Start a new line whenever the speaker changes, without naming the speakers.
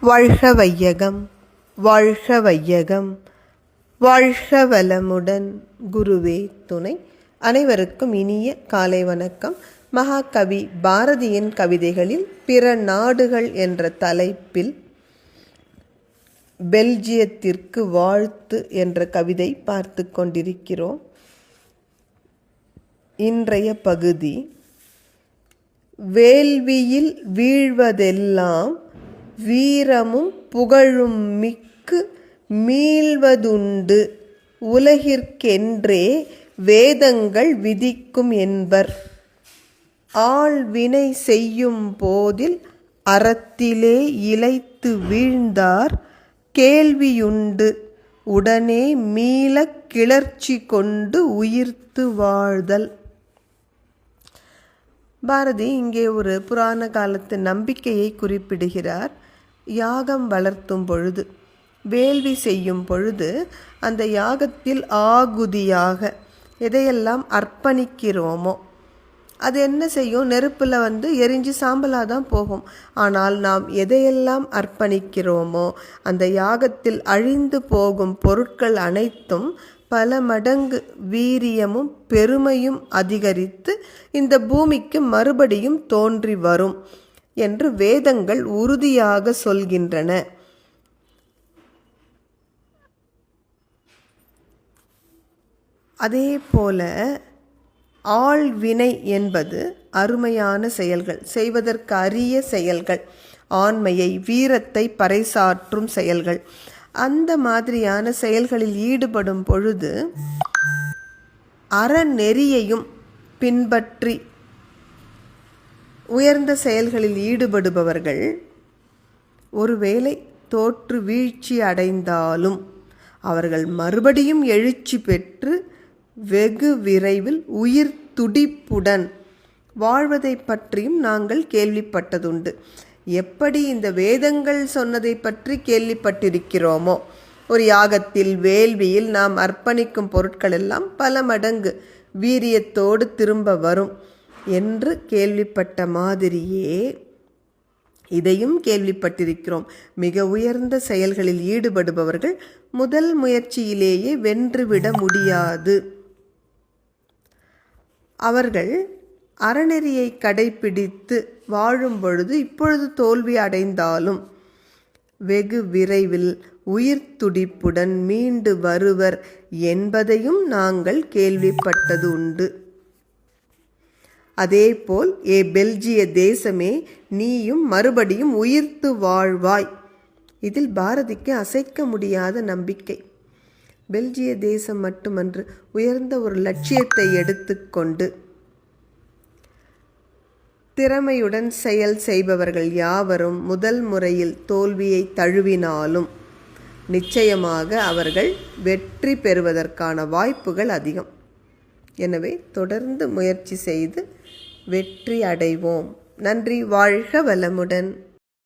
வாழ்க வையகம் வாழ்க வையகம் வாழ்க வளமுடன் குருவே துணை. அனைவருக்கும் இனிய காலை வணக்கம். மகாகவி பாரதியின் கவிதைகளில் பிற நாடுகள் என்ற தலைப்பில் பெல்ஜியத்திற்கு வாழ்த்து என்ற கவிதை பார்த்து கொண்டிருக்கிறோம். இன்றைய பகுதி வேள்வியில் வீழ்வதெல்லாம் வீரமும் புகழும் மிக்கு மீள்வதுண்டு. உலகிற்கென்றே வேதங்கள் விதிக்கும் என்பர். ஆள்வினை செய்யும் போதில் அறத்திலே இழைத்து வீழ்ந்தார். கேள்வியுண்டு. உடனே மீளக் கிளர்ச்சி கொண்டு உயிர்த்து வாழ்தல். பாரதி இங்கே ஒரு புராண காலத்து நம்பிக்கையை குறிப்பிடுகிறார். யாகம் வளர்த்தும் பொழுது வேள்வி செய்யும் பொழுது அந்த யாகத்தில் ஆகுதியாக எதையெல்லாம் அர்ப்பணிக்கிறோமோ அது என்ன செய்யும்? நெருப்பில் வந்து எரிஞ்சு சாம்பலாக தான் போகும். ஆனால் நாம் எதையெல்லாம் அர்ப்பணிக்கிறோமோ அந்த யாகத்தில் அழிந்து போகும் பொருட்கள் அனைத்தும் பல மடங்கு வீரியமும் பெருமையும் அதிகரித்து இந்த பூமிக்கு மறுபடியும் தோன்றி வரும். என்று வேதங்கள் உறுதியாக சொல்கின்றன. அதே போல ஆழ்வினை என்பது அருமையான செயல்கள் செய்வதற்கு அரிய செயல்கள் ஆண்மையை வீரத்தை பறைசாற்றும் செயல்கள். அந்த மாதிரியான செயல்களில் ஈடுபடும் பொழுது அறநெறியையும் பின்பற்றி உயர்ந்த செயல்களில் ஈடுபடுபவர்கள் ஒருவேளை தோற்று வீழ்ச்சி அடைந்தாலும் அவர்கள் மறுபடியும் எழுச்சி பெற்று வெகு விரைவில் உயிர் துடிப்புடன் வாழ்வதை பற்றியும் நாங்கள் கேள்விப்பட்டதுண்டு. எப்படி இந்த வேதங்கள் சொன்னதை பற்றி கேள்விப்பட்டிருக்கிறோமோ? ஒரு யாகத்தில் வேள்வியில் நாம் அர்ப்பணிக்கும் பொருட்கள் எல்லாம் பல மடங்கு வீரியத்தோடு திரும்ப வரும். என்று கேள்விப்பட்ட மாதிரியே இதையும் கேள்விப்பட்டிருக்கிறோம். மிக உயர்ந்த செயல்களில் ஈடுபடுபவர்கள் முதல் முயற்சியிலேயே வென்றுவிட முடியாது. அவர்கள் அறநெறியை கடைபிடித்து வாழும் பொழுது இப்பொழுது தோல்வி அடைந்தாலும் வெகு விரைவில் உயிர் துடிப்புடன் மீண்டு வருவர் என்பதையும் நாங்கள் கேள்விப்பட்டது உண்டு. அதேபோல் ஏ பெல்ஜிய தேசமே நீயும் மறுபடியும் உயிர்த்து வாழ்வாய். இதில் பாரதிக்கு அசைக்க முடியாத நம்பிக்கை. பெல்ஜிய தேசம் மட்டுமன்று உயர்ந்த ஒரு லட்சியத்தை எடுத்துக்கொண்டு திறமையுடன் செயல் செய்பவர்கள் யாவரும் முதல் முறையில் தோல்வியை தழுவினாலும் நிச்சயமாக அவர்கள் வெற்றி பெறுவதற்கான வாய்ப்புகள் அதிகம். எனவே தொடர்ந்து முயற்சி செய்து வெற்றி அடைவோம். நன்றி வாழ்க வளமுடன்.